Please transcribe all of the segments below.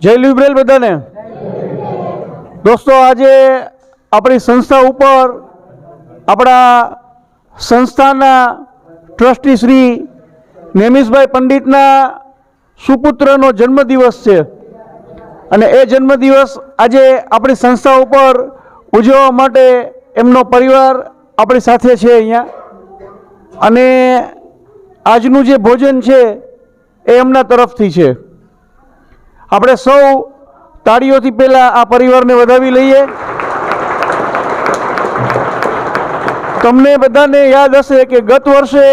જય લિબરેલ બધાને. દોસ્તો, આજે આપણી સંસ્થા ઉપર આપણા સંસ્થાના ટ્રસ્ટી શ્રી નેમિશભાઈ પંડિતના સુપુત્રનો જન્મદિવસ છે. અને એ જન્મદિવસ આજે આપણી સંસ્થા ઉપર ઉજવવા માટે એમનો પરિવાર આપણી સાથે છે અહીંયા. અને આજનું જે ભોજન છે એ એમના તરફથી છે. આપણે સૌ તાળીઓથી પહેલાં આ પરિવારને વધાવી લઈએ. તમને બધાને યાદ હશે કે ગત વર્ષે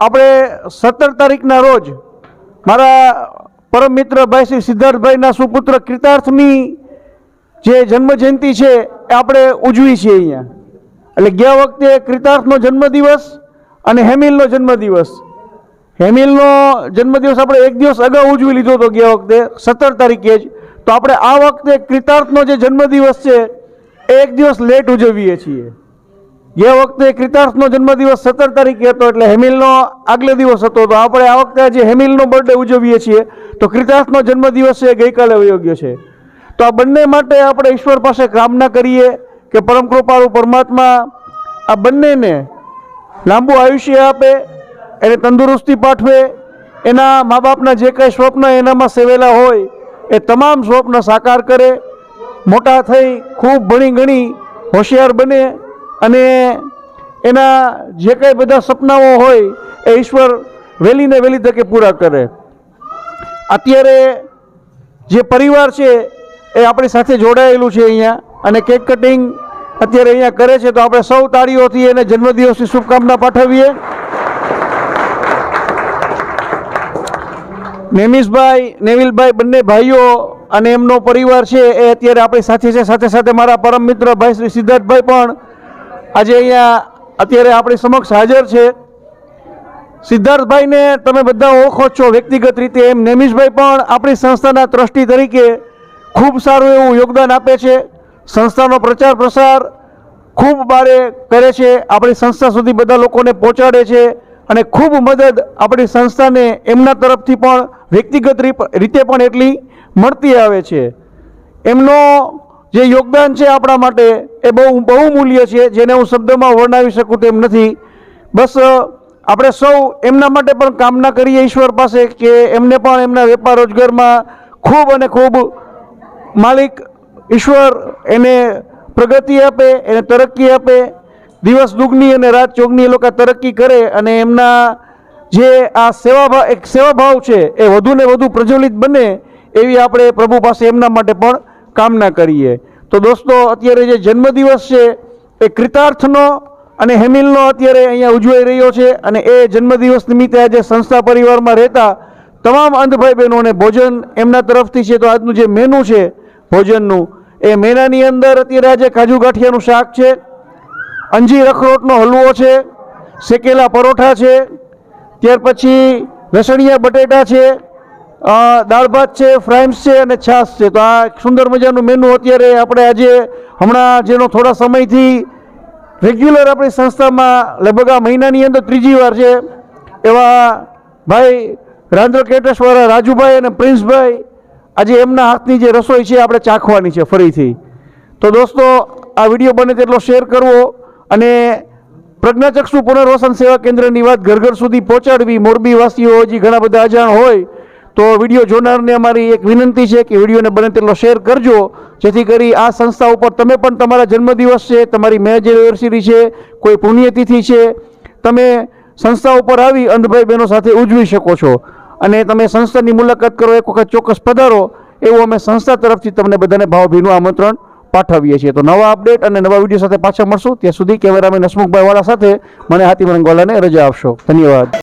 આપણે સત્તર તારીખના રોજ મારા પરમ મિત્ર ભાઈ શ્રી સિદ્ધાર્થભાઈના સુપુત્ર કૃતાર્થની જે જન્મજયંતિ છે એ આપણે ઉજવી છીએ અહીંયા. એટલે ગયા વખતે કૃતાર્થનો જન્મદિવસ અને હેમિલનો જન્મદિવસ. હેમિલનો જન્મદિવસ આપણે એક દિવસ અગાઉ ઉજવી લીધો હતો ગયા વખતે, સત્તર તારીખે જ. તો આપણે આ વખતે કૃતાર્થનો જે જન્મદિવસ છે એ એક દિવસ લેટ ઉજવીએ છીએ. ગયા વખતે કૃતાર્થનો જન્મદિવસ સત્તર તારીખે હતો એટલે હેમિલનો આગલે દિવસ હતો. તો આપણે આ વખતે આજે હેમિલનો બર્થડે ઉજવીએ છીએ. તો કૃતાર્થનો જન્મદિવસ છે, ગઈકાલે યોગ્ય છે. તો આ બંને માટે આપણે ઈશ્વર પાસે કામના કરીએ કે પરમ કૃપાળુ પરમાત્મા આ બંનેને લાંબુ આયુષ્ય આપે એને તંદુરસ્તી પાઠવે, એના મા બાપના જે કાંઈ સ્વપ્ન એનામાં સેવેલા હોય, એ તમામ સ્વપ્ન સાકાર કરે, મોટા થઈ ખૂબ ભણી ગણી હોશિયાર બને અને એના જે કાંઈ બધા સપનાઓ હોય એ ઈશ્વર વહેલી ને વહેલી તકે પૂરા કરે. અત્યારે જે પરિવાર છે એ આપણી સાથે જોડાયેલું છે અહીંયા અને કેક કટિંગ અત્યારે અહીંયા કરે છે તો આપણે સૌ તાળીઓથી એને જન્મદિવસની શુભકામના પાઠવીએ. નેમિષભાઈ નેવિલભાઈ બંને ભાઈઓ અને એમનો પરિવાર છે, એ અત્યારે આપણી સાથે છે. સાથે સાથે મારા પરમ મિત્ર ભાઈ શ્રી સિદ્ધાર્થભાઈ પણ આજે અહીંયા અત્યારે આપણી સમક્ષ હાજર છે. સિદ્ધાર્થભાઈને તમે બધા ઓળખો છો વ્યક્તિગત રીતે. એમ નેમિશભાઈ પણ આપણી સંસ્થાના ટ્રસ્ટી તરીકે ખૂબ સારું એવું યોગદાન આપે છે. સંસ્થાનો પ્રચાર પ્રસાર ખૂબ બારે કરે છે. આપણી સંસ્થા સુધી બધા લોકોને પહોંચાડે છે. અને ખૂબ મદદ આપણી સંસ્થાને એમના તરફથી પણ વ્યક્તિગત રીતે પણ એટલી મળતી આવે છે. એમનો જે યોગદાન છે આપણા માટે એ બહુ બહુ મૂલ્ય છે, જેને હું શબ્દમાં વર્ણવી શકું તેમ નથી. બસ આપણે સૌ એમના માટે પણ કામના કરીએ ઈશ્વર પાસે કે એમને પણ એમના વેપાર રોજગારમાં ખૂબ અને ખૂબ માલિક ઈશ્વર એને પ્રગતિ આપે, એને તરક્કી આપે દિવસ દુગની અને રાત ચોગની એ લોકો તરક્કી કરે અને એમના જે આ સેવાભાવ એક સેવાભાવ છે એ વધુ ને વધુ પ્રજ્વલિત બને એવી આપણે પ્રભુ પાસે એમના માટે પણ કામના કરીએ. તો દોસ્તો, અત્યારે જે જન્મદિવસ છે એ કૃતાર્થનો અને હેમિલનો અત્યારે અહીંયા ઉજવાઈ રહ્યો છે અને એ જન્મદિવસ નિમિત્તે આજે સંસ્થા પરિવારમાં રહેતા તમામ અંધભાઈ બહેનોને ભોજન એમના તરફથી છે. તો આજનું જે મેનુ છે ભોજનનું, એ મેનાની અંદર અત્યારે આજે કાજુ ગાંઠિયાનું શાક છે. અંજીર અખરોટનો હલવો છે, શેકેલા પરોઠા છે, ત્યાર પછી લસણિયા બટેટા છે દાળ ભાત છે, ફ્રાઈમ્સ છે અને છાશ છે. તો આ સુંદર મજાનું મેનુ અત્યારે આપણે આજે હમણાં જેનો થોડા સમયથી રેગ્યુલર આપણી સંસ્થામાં લગભગ આ મહિનાની અંદર ત્રીજી વાર છે, એવા ભાઈ રાંદ્ર કેટેશ્વરા રાજુભાઈ અને પ્રિન્સભાઈ આજે એમના હાથની જે રસોઈ છે, આપણે ચાખવાની છે ફરીથી. તો દોસ્તો, આ વીડિયો બને તેટલો શેર કરવો. અને પ્રજ્ઞાચક્ષુ પુનર્વસન સેવા કેન્દ્રની વાત ઘર ઘર સુધી પહોંચાડવી મોરબીવાસીઓ હજી ઘણા બધા અજાણ હોય, તો વીડિયો જોનારને અમારી એક વિનંતી છે કે વિડીયોને બને તેટલો શેર કરજો, જેથી કરી આ સંસ્થા ઉપર તમે પણ તમારા જન્મદિવસ છે, તમારી મેરેજ એનિવર્સરી છે, કોઈ પુણ્યતિથિ છે, તમે સંસ્થા ઉપર આવી અંધભાઈ બહેનો સાથે ઉજવી શકો છો. અને તમે સંસ્થાની મુલાકાત કરો, એક વખત ચોક્કસ પધારો, એવું અમે સંસ્થા તરફથી તમને બધાને ભાવભીનું આમંત્રણ પાઠવીએ છીએ. તો નવા અપડેટ અને નવા વીડિયો સાથે પાછા મળશું. ત્યાં સુધી કેમેરામેન હસમુખભાઈ વાળા સાથે. મને હાથી રંગવાલાને રજા આપશો. ધન્યવાદ.